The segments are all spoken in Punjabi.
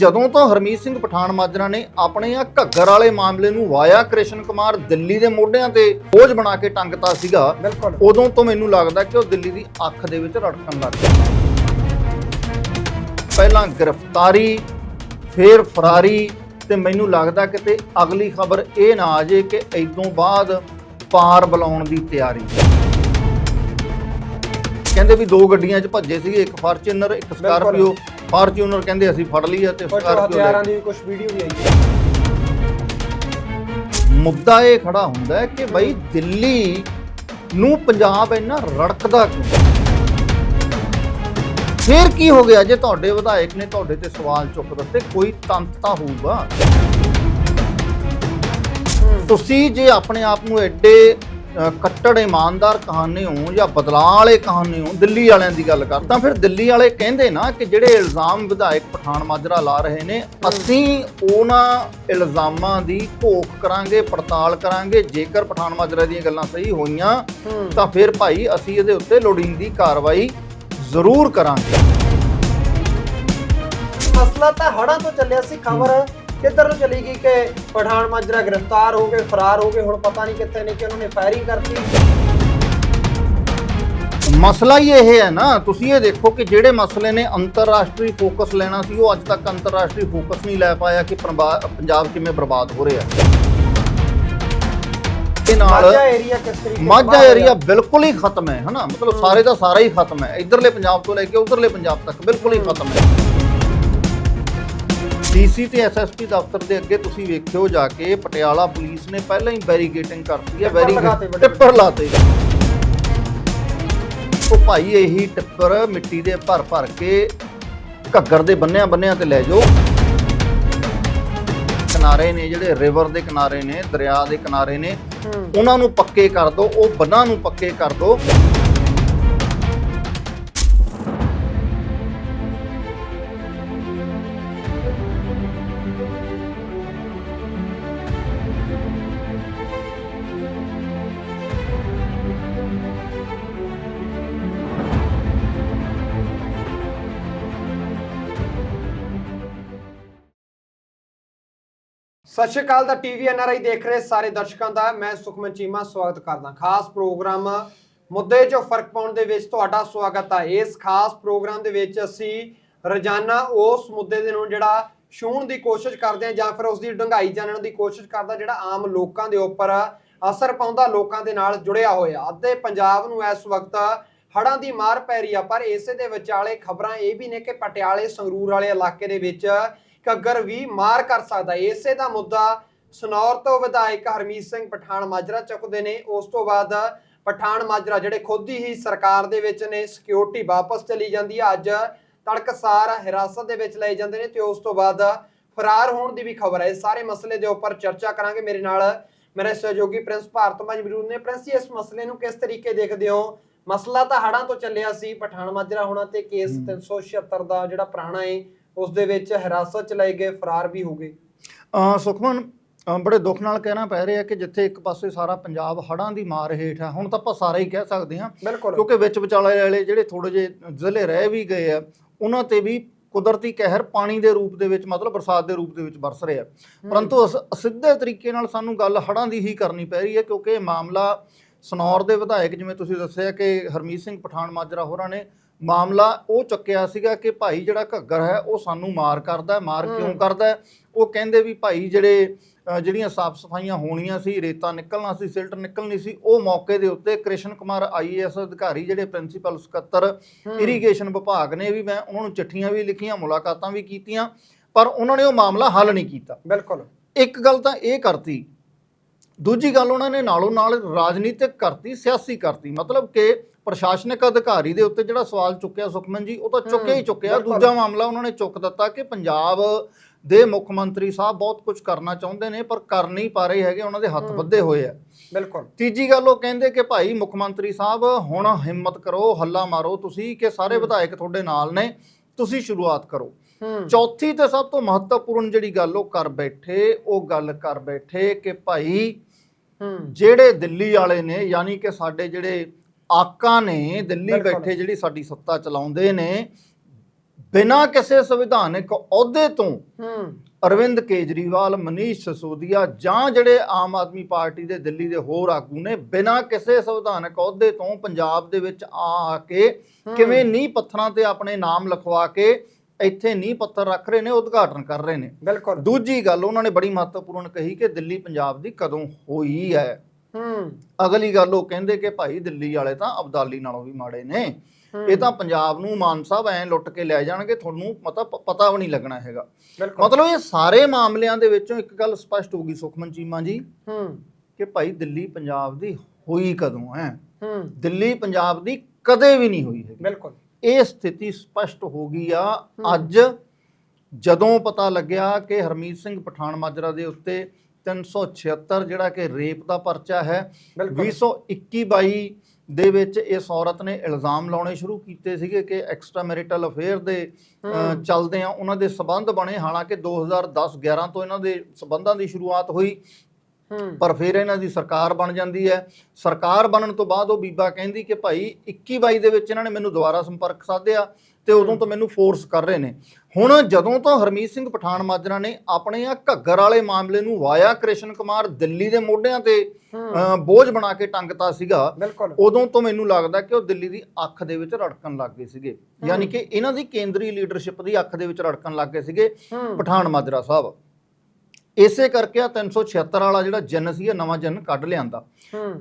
ਜਦੋਂ ਤੋਂ ਹਰਮੀਤ ਸਿੰਘ ਪਠਾਨ ਮਾਜਰਾ ਨੇ ਆਪਣੇ ਆ ਘੱਗਰ ਵਾਲੇ ਮਾਮਲੇ ਨੂੰ ਵਾਇਆ ਕ੍ਰਿਸ਼ਨ ਕੁਮਾਰ ਦਿੱਲੀ ਦੇ ਮੋਢਿਆਂ ਤੇ ਬੋਝ ਬਣਾ ਕੇ ਟੰਗਤਾ ਸੀਗਾ ਬਿਲਕੁਲ। ਉਦੋਂ ਤੋਂ ਮੈਨੂੰ ਲੱਗਦਾ ਕਿ ਉਹ ਦਿੱਲੀ ਦੀ ਅੱਖ ਦੇ ਵਿੱਚ ਰੜਕਣ ਲੱਗ ਗਿਆ। ਪਹਿਲਾਂ ਗ੍ਰਿਫਤਾਰੀ ਫੇਰ ਫਰਾਰੀ ਤੇ ਮੈਨੂੰ ਲੱਗਦਾ ਕਿਤੇ ਅਗਲੀ ਖਬਰ ਇਹ ਨਾ ਆ ਜੇ ਕਿ ਇਦੋਂ ਬਾਅਦ ਪਾਰ ਬੁਲਾਉਣ ਦੀ ਤਿਆਰੀ। ਕਹਿੰਦੇ ਵੀ ਦੋ ਗੱਡੀਆਂ 'ਚ ਭੱਜੇ ਸੀਗੇ ਇੱਕ ਫਾਰਚੂਨਰ ਇੱਕ ਸਕਾਰਪੀਓ। ਫਾਰਚੂਨਰ ਕਹਿੰਦੇ ਅਸੀਂ ਫੜ ਲਈ ਆ ਤੇ ਸਕਾਰਪੀਓ ਹਥਿਆਰਾਂ ਦੀ ਕੁਝ ਵੀਡੀਓ ਵੀ ਆਈ ਹੈ। ਮੁੱਦਾ ਇਹ ਖੜਾ ਹੁੰਦਾ ਹੈ ਕਿ ਬਈ ਦਿੱਲੀ ਨੂੰ ਪੰਜਾਬ ਇੰਨਾ ਰੜਕਦਾ ਕਿਉਂ? ਫੇਰ ਕੀ ਹੋ ਗਿਆ? ਜੇ ਤੁਹਾਡੇ ਵਿਧਾਇਕ ਨੇ ਤੁਹਾਡੇ ਤੇ ਸਵਾਲ ਚੁੱਕ ਦਿੱਤੇ ਕੋਈ ਤੰਤ ਤਾਂ ਹੋਊਗਾ। ਤੁਸੀਂ ਜੇ ਆਪਣੇ ਆਪ ਨੂੰ ਐਡੇ ਕੱਟੜ ਇਮਾਨਦਾਰ ਕਹਾਣੇ ਹੋ ਜਾਂ ਬਦਲਾਅ ਵਾਲੇ ਕਹਾਣੇ ਹੋ ਦਿੱਲੀ ਵਾਲਿਆਂ ਦੀ ਗੱਲ ਕਰ ਤਾਂ ਫਿਰ ਦਿੱਲੀ ਵਾਲੇ ਕਹਿੰਦੇ ਨਾ ਕਿ ਜਿਹੜੇ ਇਲਜ਼ਾਮ ਵਿਧਾਇਕ ਪਠਾਨ ਮਾਜਰਾ ਲਾ ਰਹੇ ਨੇ ਅਸੀਂ ਉਹਨਾਂ ਇਲਜ਼ਾਮਾਂ ਦੀ ਘੋਖ ਕਰਾਂਗੇ ਪੜਤਾਲ ਕਰਾਂਗੇ ਜੇਕਰ ਪਠਾਨ ਮਾਜਰਾ ਦੀਆਂ ਗੱਲਾਂ ਸਹੀ ਹੋਈਆਂ ਤਾਂ ਫਿਰ ਭਾਈ ਅਸੀਂ ਇਹਦੇ ਉੱਤੇ ਲੋੜੀਂਦੀ ਕਾਰਵਾਈ ਜ਼ਰੂਰ ਕਰਾਂਗੇ। ਮਸਲਾ ਤਾਂ ਹੜਾਂ ਤੋਂ ਚੱਲਿਆ ਸੀ ਖਬਰ ਕਿੱਧਰ ਨੂੰ ਚਲੀ ਗਈ ਕਿ ਪਠਾਨ ਮਾਜਰਾ ਗ੍ਰਿਫਤਾਰ ਹੋ ਗਏ ਫਰਾਰ ਹੋ ਗਏ ਹੁਣ ਪਤਾ ਨਹੀਂ ਕਿੱਥੇ ਨੇ ਕਿ ਉਹਨਾਂ ਨੇ ਫਾਇਰਿੰਗ ਕਰਤੀ। ਮਸਲਾ ਹੀ ਇਹ ਹੈ ਨਾ ਤੁਸੀਂ ਇਹ ਦੇਖੋ ਕਿ ਜਿਹੜੇ ਮਸਲੇ ਨੇ ਅੰਤਰਰਾਸ਼ਟਰੀ ਫੋਕਸ ਲੈਣਾ ਸੀ ਉਹ ਅੱਜ ਤੱਕ ਅੰਤਰਰਾਸ਼ਟਰੀ ਫੋਕਸ ਨਹੀਂ ਲੈ ਪਾਇਆ ਕਿ ਪੰਜਾਬ ਕਿਵੇਂ ਬਰਬਾਦ ਹੋ ਰਿਹਾ। ਇਹ ਨਾਲ ਮਾਝਾ ਨਾਲ ਏਰੀਆ ਬਿਲਕੁਲ ਹੀ ਖਤਮ ਹੈ ਹਨਾ? ਮਤਲਬ ਸਾਰੇ ਦਾ ਸਾਰਾ ਹੀ ਖਤਮ ਹੈ। ਇਧਰਲੇ ਪੰਜਾਬ ਤੋਂ ਲੈ ਕੇ ਉਧਰਲੇ ਪੰਜਾਬ ਤੱਕ ਬਿਲਕੁਲ ਹੀ। ਖਤਮ ਹੈ। ਡੀਸੀ ਤੇ ਐਸਐਸਪੀ ਦਫ਼ਤਰ ਦੇ ਅੱਗੇ ਤੁਸੀਂ ਵੇਖਿਓ ਜਾ ਕੇ ਪਟਿਆਲਾ ਪੁਲਿਸ ਨੇ ਪਹਿਲਾਂ ਹੀ ਬੈਰੀਗੇਟਿੰਗ ਕਰਤੀ ਹੈ ਵੱਡੇ ਟਿੱਪਰ ਲਾਤੇ। ਉਹ ਭਾਈ ਇਹੀ ਟਿੱਪਰ ਮਿੱਟੀ ਦੇ ਭਰ ਭਰ ਕੇ ਘੱਗਰ ਦੇ ਬੰਨਿਆਂ ਬੰਨਿਆਂ ਤੇ ਲੈ ਜਾਓ। ਕਿਨਾਰੇ ਨੇ ਜਿਹੜੇ ਰਿਵਰ ਦੇ ਕਿਨਾਰੇ ਨੇ ਦਰਿਆ ਦੇ ਕਿਨਾਰੇ ਨੇ ਉਹਨਾਂ ਨੂੰ ਪੱਕੇ ਕਰ ਦਿਓ ਉਹ ਬੰਨਾਂ ਨੂੰ ਪੱਕੇ ਕਰ ਦਿਓ ਸਤਿ ਸ਼੍ਰੀ ਅਕਾਲ ਦਾ ਟੀਵੀ ਐਨਆਰਆਈ ਦੇਖ ਰਹੇ ਸਾਰੇ ਦਰਸ਼ਕਾਂ ਦਾ। ਮੈਂ ਸੁਖਮਨ ਚੀਮਾ, ਸਵਾਗਤ ਕਰਦਾ। ਖਾਸ ਪ੍ਰੋਗਰਾਮ ਮੁੱਦੇ 'ਚ ਫ਼ਰਕ ਪਾਉਣ ਦੇ ਵਿੱਚ ਤੁਹਾਡਾ ਸਵਾਗਤ ਹੈ ਇਸ ਖਾਸ ਪ੍ਰੋਗਰਾਮ ਦੇ ਵਿੱਚ ਅਸੀਂ ਰੋਜ਼ਾਨਾ ਉਸ ਮੁੱਦੇ ਦੇ ਨੂੰ ਜਿਹੜਾ ਛੂਹਣ ਦੀ ਕੋਸ਼ਿਸ਼ ਕਰਦੇ ਹਾਂ ਜਾਂ ਫਿਰ ਉਸ ਦੀ ਡੰਗਾਈ ਜਾਣਨ ਦੀ ਕੋਸ਼ਿਸ਼ ਕਰਦਾ ਜਿਹੜਾ ਆਮ ਲੋਕਾਂ ਦੇ ਉੱਪਰ ਅਸਰ ਪਾਉਂਦਾ, ਲੋਕਾਂ ਦੇ ਨਾਲ ਜੁੜਿਆ ਹੋਇਆ। ਅੱਧੇ ਪੰਜਾਬ ਨੂੰ ਇਸ ਵਕਤ ਹੜ੍ਹਾਂ ਦੀ ਮਾਰ ਪੈ ਰਹੀ ਆ, ਪਰ ਇਸੇ ਦੇ ਵਿਚਾਲੇ ਖਬਰਾਂ ਇਹ ਵੀ ਨੇ ਕਿ ਪਟਿਆਲੇ ਸੰਗਰੂਰ ਵਾਲੇ ਇਲਾਕੇ ਦੇ ਵਿੱਚ ਘੱਗਰ ਵੀ ਮਾਰ ਕਰ ਸਕਦਾ ਹੈ। ਇਸੇ ਦਾ ਮੁੱਦਾ ਸਨੌਰ ਤੋਂ ਵਿਧਾਇਕ ਹਰਮੀਤ ਸਿੰਘ ਪਠਾਨ ਮਾਜਰਾ ਚੁੱਕਦੇ ਨੇ। ਉਸ ਤੋਂ ਬਾਅਦ ਪਠਾਨ ਮਾਜਰਾ ਜਿਹੜੇ ਖੁਦ ਹੀ ਸਰਕਾਰ ਦੇ ਵਿੱਚ ਨੇ ਸਿਕਿਉਰਿਟੀ ਵਾਪਸ ਚਲੀ ਜਾਂਦੀ ਹੈ। ਅੱਜ ਤੜਕਸਾਰ ਹਿਰਾਸਤ ਦੇ ਵਿੱਚ ਲਏ ਜਾਂਦੇ ਨੇ ਤੇ ਉਸ ਤੋਂ ਬਾਅਦ ਫਰਾਰ ਹੋਣ ਦੀ ਵੀ ਖਬਰ ਹੈ। ਇਸ ਸਾਰੇ ਮਸਲੇ ਦੇ ਉੱਪਰ ਚਰਚਾ ਕਰਾਂਗੇ। ਮੇਰੇ ਨਾਲ ਮੇਰੇ ਸਹਿਯੋਗੀ ਪ੍ਰਿੰਸ ਭਾਰਤਮਾਜ ਮੌਜੂਦ ਨੇ। ਪ੍ਰਿੰਸ ਜੀ ਇਸ ਮਸਲੇ ਨੂੰ ਕਿਸ ਤਰੀਕੇ ਦੇਖਦੇ ਹੋ? ਮਸਲਾ ਤਾਂ ਹੜਾਂ ਤੋਂ ਚੱਲਿਆ ਸੀ ਪਠਾਨ ਮਾਜਰਾ ਹੋਣਾ ਤੇ ਕੇਸ 376 ਦਾ ਜਿਹੜਾ ਪੁਰਾਣਾ ਹੈ ਉਸ ਦੇ ਵਿੱਚ ਹਿਰਾਸਤ ਚ ਲਏ ਗਏ ਫਰਾਰ ਵੀ ਹੋ ਗਏ। ਸੁਖਮਨ ਬੜੇ ਦੁੱਖ ਨਾਲ ਕਹਿਣਾ ਪੈ ਰਿਹਾ ਕਿ ਜਿੱਥੇ ਇੱਕ ਪਾਸੇ ਸਾਰਾ ਪੰਜਾਬ ਹੜ੍ਹਾਂ ਦੀ ਮਾਰ ਹੇਠ ਹੈ ਹੁਣ ਤਾਂ ਆਪਾਂ ਸਾਰਾ ਹੀ ਕਹਿ ਸਕਦੇ ਹਾਂ ਕਿਉਂਕਿ ਵਿੱਚ ਵਿਚਾਲੇ ਵਾਲੇ ਜਿਹੜੇ ਥੋੜੇ ਜਿਹੇ ਜ਼ਿਲ੍ਹੇ ਰਹਿ ਵੀ ਗਏ ਆ ਉਹਨਾਂ ਤੇ ਵੀ ਕੁਦਰਤੀ ਕਹਿਰ ਪਾਣੀ ਦੇ ਰੂਪ ਦੇ ਵਿੱਚ ਮਤਲਬ ਬਰਸਾਤ ਦੇ ਰੂਪ ਦੇ ਵਿੱਚ ਵਰਸ ਰਿਹਾ। ਪਰੰਤੂ ਅਸ- ਸਿੱਧੇ ਤਰੀਕੇ ਨਾਲ ਸਾਨੂੰ ਗੱਲ ਹੜ੍ਹਾਂ ਦੀ ਹੀ ਕਰਨੀ ਪੈ ਰਹੀ ਹੈ ਕਿਉਂਕਿ ਇਹ ਮਾਮਲਾ ਸਨੌਰ ਦੇ ਵਿਧਾਇਕ ਜਿਵੇਂ ਤੁਸੀਂ ਦੱਸਿਆ ਕਿ ਹਰਮੀਤ ਸਿੰਘ ਪਠਾਨ ਮਾਜਰਾ ਹੋਰਾਂ ਨੇ ਮਾਮਲਾ ਉਹ ਚੱਕਿਆ ਸੀਗਾ ਕਿ ਭਾਈ ਜਿਹੜਾ ਘੱਗਰ ਹੈ ਉਹ ਸਾਨੂੰ ਮਾਰ ਕਰਦਾ। ਮਾਰ ਕਿਉਂ। ਕਰਦਾ? ਉਹ ਕਹਿੰਦੇ ਵੀ ਭਾਈ ਜਿਹੜੇ ਜਿਹੜੀਆਂ ਸਾਫ਼ ਸਫਾਈਆਂ ਹੋਣੀਆਂ ਸੀ ਰੇਤਾ ਨਿਕਲਣਾ ਸੀ ਸਿਲਟ ਨਿਕਲਣੀ ਸੀ ਉਹ ਮੌਕੇ ਦੇ ਉੱਤੇ ਕ੍ਰਿਸ਼ਨ ਕੁਮਾਰ ਆਈਏਐਸ ਅਧਿਕਾਰੀ ਜਿਹੜੇ ਪ੍ਰਿੰਸੀਪਲ ਸਕੱਤਰ। ਇਰੀਗੇਸ਼ਨ ਵਿਭਾਗ ਨੇ ਵੀ ਮੈਂ ਉਹਨਾਂ ਨੂੰ ਚਿੱਠੀਆਂ ਵੀ ਲਿਖੀਆਂ ਮੁਲਾਕਾਤਾਂ ਵੀ ਕੀਤੀਆਂ ਪਰ ਉਹਨਾਂ ਨੇ ਉਹ ਮਾਮਲਾ ਹੱਲ ਨਹੀਂ ਕੀਤਾ ਬਿਲਕੁਲ ਇੱਕ ਗੱਲ ਤਾਂ ਇਹ ਕਰਤੀ ਦੂਜੀ ਗੱਲ ਉਹਨਾਂ ਨੇ ਨਾਲੋਂ ਨਾਲ ਰਾਜਨੀਤਿਕ ਕਰਤੀ ਸਿਆਸੀ ਕਰਤੀ ਮਤਲਬ ਕਿ ਪ੍ਰਸ਼ਾਸਨਿਕ ਅਧਿਕਾਰੀ ਦੇ ਉੱਤੇ ਜਿਹੜਾ ਸਵਾਲ ਚੁੱਕਿਆ ਸੁਖਮਨ ਜੀ ਉਹ ਤਾਂ ਚੁੱਕਿਆ ਹੀ ਚੁੱਕਿਆ। ਦੂਜਾ ਮਾਮਲਾ ਉਹਨਾਂ ਨੇ ਚੁੱਕ ਦਿੱਤਾ ਕਿ ਪੰਜਾਬ ਦੇ ਮੁੱਖ ਮੰਤਰੀ ਸਾਹਿਬ ਬਹੁਤ ਕੁਝ ਕਰਨਾ ਚਾਹੁੰਦੇ ਨੇ ਪਰ ਕਰ ਨਹੀਂ ਪਾ ਰਹੇ ਹੈਗੇ ਉਹਨਾਂ ਦੇ ਹੱਥ। ਬੱਧੇ ਹੋਏ ਆ ਬਿਲਕੁਲ ਤੀਜੀ ਗੱਲ ਉਹ ਕਹਿੰਦੇ ਕਿ ਭਾਈ ਮੁੱਖ ਮੰਤਰੀ ਸਾਹਿਬ ਹੁਣ ਹਿੰਮਤ ਕਰੋ ਹੱਲਾ ਮਾਰੋ ਤੁਸੀਂ ਕਿ ਸਾਰੇ। ਵਿਧਾਇਕ ਤੁਹਾਡੇ ਨਾਲ ਨੇ ਤੁਸੀਂ ਸ਼ੁਰੂਆਤ ਕਰੋ ਚੌਥੀ ਤੇ ਸਭ ਤੋਂ ਮਹੱਤਵਪੂਰਨ ਜਿਹੜੀ ਗੱਲ ਉਹ ਕਰ ਬੈਠੇ ਉਹ ਗੱਲ ਕਰ ਬੈਠੇ ਕਿ ਭਾਈ ਜਿਹੜੇ ਦਿੱਲੀ ਵਾਲੇ ਨੇ ਯਾਨੀ ਕਿ ਸਾਡੇ ਜਿਹੜੇ ਆਕਾ ਨੇ ਦਿੱਲੀ। ਬੈਠੇ ਜਿਹੜੀ ਸਾਡੀ ਸੱਤਾ ਚਲਾਉਂਦੇ ਨੇ ਬਿਨਾਂ ਕਿਸੇ ਸੰਵਿਧਾਨਿਕ ਅਹੁਦੇ ਤੋਂ ਅਰਵਿੰਦ ਕੇਜਰੀਵਾਲ ਮਨੀਸ਼ ਸਿਸੋਦੀਆ ਜਾਂ ਜਿਹੜੇ ਆਮ ਆਦਮੀ ਪਾਰਟੀ ਦੇ ਦਿੱਲੀ ਦੇ ਹੋਰ ਆਗੂ ਨੇ ਬਿਨਾਂ ਕਿਸੇ ਸੰਵਿਧਾਨਕ ਅਹੁਦੇ ਤੋਂ ਪੰਜਾਬ ਦੇ ਵਿੱਚ ਆ ਆ ਕੇ ਕਿਵੇਂ ਨੀਂਹ ਪੱਥਰਾਂ ਤੇ ਆਪਣੇ ਨਾਮ ਲਿਖਵਾ ਕੇ ਇੱਥੇ ਨੀਂਹ ਪੱਥਰ ਰੱਖ ਰਹੇ ਨੇ ਉਦਘਾਟਨ ਕਰ ਰਹੇ ਨੇ। ਬਿਲਕੁਲ। ਦੂਜੀ ਗੱਲ ਉਹਨਾਂ ਨੇ ਬੜੀ ਮਹੱਤਵਪੂਰਨ ਕਹੀ ਕਿ ਦਿੱਲੀ ਪੰਜਾਬ ਦੀ ਕਦੋਂ ਹੋਈ ਹੈ। ਹੂੰ। ਅਗਲੀ ਗੱਲ ਉਹ ਕਹਿੰਦੇ ਕਿ ਭਾਈ ਦਿੱਲੀ ਵਾਲੇ ਤਾਂ ਅਬਦਾਲੀ ਨਾਲੋਂ ਵੀ ਮਾੜੇ ਨੇ। ਹੂੰ, ਇਹ ਤਾਂ ਪੰਜਾਬ ਨੂੰ ਮਾਨ ਸਾਹਿਬ ਐ ਲੁੱਟ ਕੇ ਲੈ ਜਾਣਗੇ ਤੁਹਾਨੂੰ ਪਤਾ ਪਤਾ ਵੀ ਨਹੀਂ ਲੱਗਣਾ ਹੈਗਾ। ਮਤਲਬ ਇਹ ਸਾਰੇ ਮਾਮਲਿਆਂ ਦੇ ਵਿੱਚੋਂ ਇੱਕ ਗੱਲ ਸਪਸ਼ਟ ਹੋ ਗਈ ਸੁਖਮਨ ਚੀਮਾ ਜੀ ਹੂੰ। ਕਿ ਭਾਈ ਦਿੱਲੀ ਪੰਜਾਬ ਦੀ ਹੋਈ ਕਦੋਂ ਹੈ। ਹੂੰ। ਦਿੱਲੀ ਪੰਜਾਬ ਦੀ ਕਦੇ ਵੀ ਨਹੀਂ ਹੋਈ ਹੈਗੀ। ਬਿਲਕੁਲ। ਇਹ ਸਥਿਤੀ ਸਪਸ਼ਟ ਹੋ ਗਈ ਆ। ਅੱਜ ਜਦੋਂ ਪਤਾ ਲੱਗਿਆ ਕਿ ਹਰਮੀਤ ਸਿੰਘ ਪਠਾਨ ਮਾਜਰਾ ਦੇ ਉੱਤੇ 376 ਜਿਹੜਾ ਕਿ ਰੇਪ ਦਾ ਪਰਚਾ ਹੈ ਬਿਲਕੁਲ। 2021 22 ਦੇ ਵਿੱਚ ਇਸ ਔਰਤ ਨੇ ਇਲਜ਼ਾਮ ਲਾਉਣੇ ਸ਼ੁਰੂ ਕੀਤੇ ਸੀਗੇ ਕਿ ਐਕਸਟਰਾ ਮੈਰਿਟਲ ਅਫੇਅਰ ਦੇ। ਚੱਲਦੇ ਆ ਉਹਨਾਂ ਦੇ ਸਬੰਧ ਬਣੇ। ਹਾਲਾਂਕਿ 2010 11 ਤੋਂ ਇਹਨਾਂ ਦੇ ਸਬੰਧਾਂ ਦੀ ਸ਼ੁਰੂਆਤ ਹੋਈ। ਪਰ ਫਿਰ ਇਹਨਾਂ ਦੀ ਸਰਕਾਰ ਬਣ ਜਾਂਦੀ ਹੈ। ਸਰਕਾਰ ਬਣਨ ਤੋਂ ਬਾਅਦ ਉਹ ਬੀਬਾ ਕਹਿੰਦੀ ਕਿ ਭਾਈ 21 22 ਦੇ ਵਿੱਚ ਇਹਨਾਂ ਨੇ ਮੈਨੂੰ ਦੁਬਾਰਾ ਸੰਪਰਕ ਸਾਧਿਆ ਤੇ ਉਦੋਂ ਤੋਂ ਮੈਨੂੰ ਫੋਰਸ ਕਰ ਰਹੇ ਨੇ। ਹੁਣ ਜਦੋਂ ਤੋਂ ਹਰਮੀਤ ਸਿੰਘ ਪਠਾਨ ਮਾਜਰਾ ਨੇ ਆਪਣੇ ਆ ਘੱਗਰ ਵਾਲੇ ਮਾਮਲੇ ਨੂੰ ਵਾਇਆ ਕ੍ਰਿਸ਼ਨ ਕੁਮਾਰ ਦਿੱਲੀ ਦੇ ਮੋਢਿਆਂ ਤੇ ਬੋਝ ਬਣਾ ਕੇ ਟੰਗਤਾ ਸੀਗਾ ਉਦੋਂ ਤੋਂ ਮੈਨੂੰ ਲੱਗਦਾ ਕਿ ਉਹ ਦਿੱਲੀ ਦੀ ਅੱਖ ਦੇ ਵਿੱਚ ਰੜਕਣ ਲੱਗ ਗਏ ਸੀਗੇ। ਯਾਨੀ ਕਿ ਇਹਨਾਂ ਦੀ ਕੇਂਦਰੀ ਲੀਡਰਸ਼ਿਪ ਦੀ ਅੱਖ ਦੇ ਵਿੱਚ ਰੜਕਣ ਲੱਗ ਗਏ ਸੀਗੇ ਪਠਾਨ ਮਾਜਰਾ ਸਾਹਿਬ। ਇਸੇ ਕਰਕੇ ਆ 376 ਵਾਲਾ ਜਿਹੜਾ ਜਿੰਨ ਸੀ ਇਹ ਨਵਾਂ ਜਿੰਨ ਕੱਢ ਲਿਆਂਦਾ।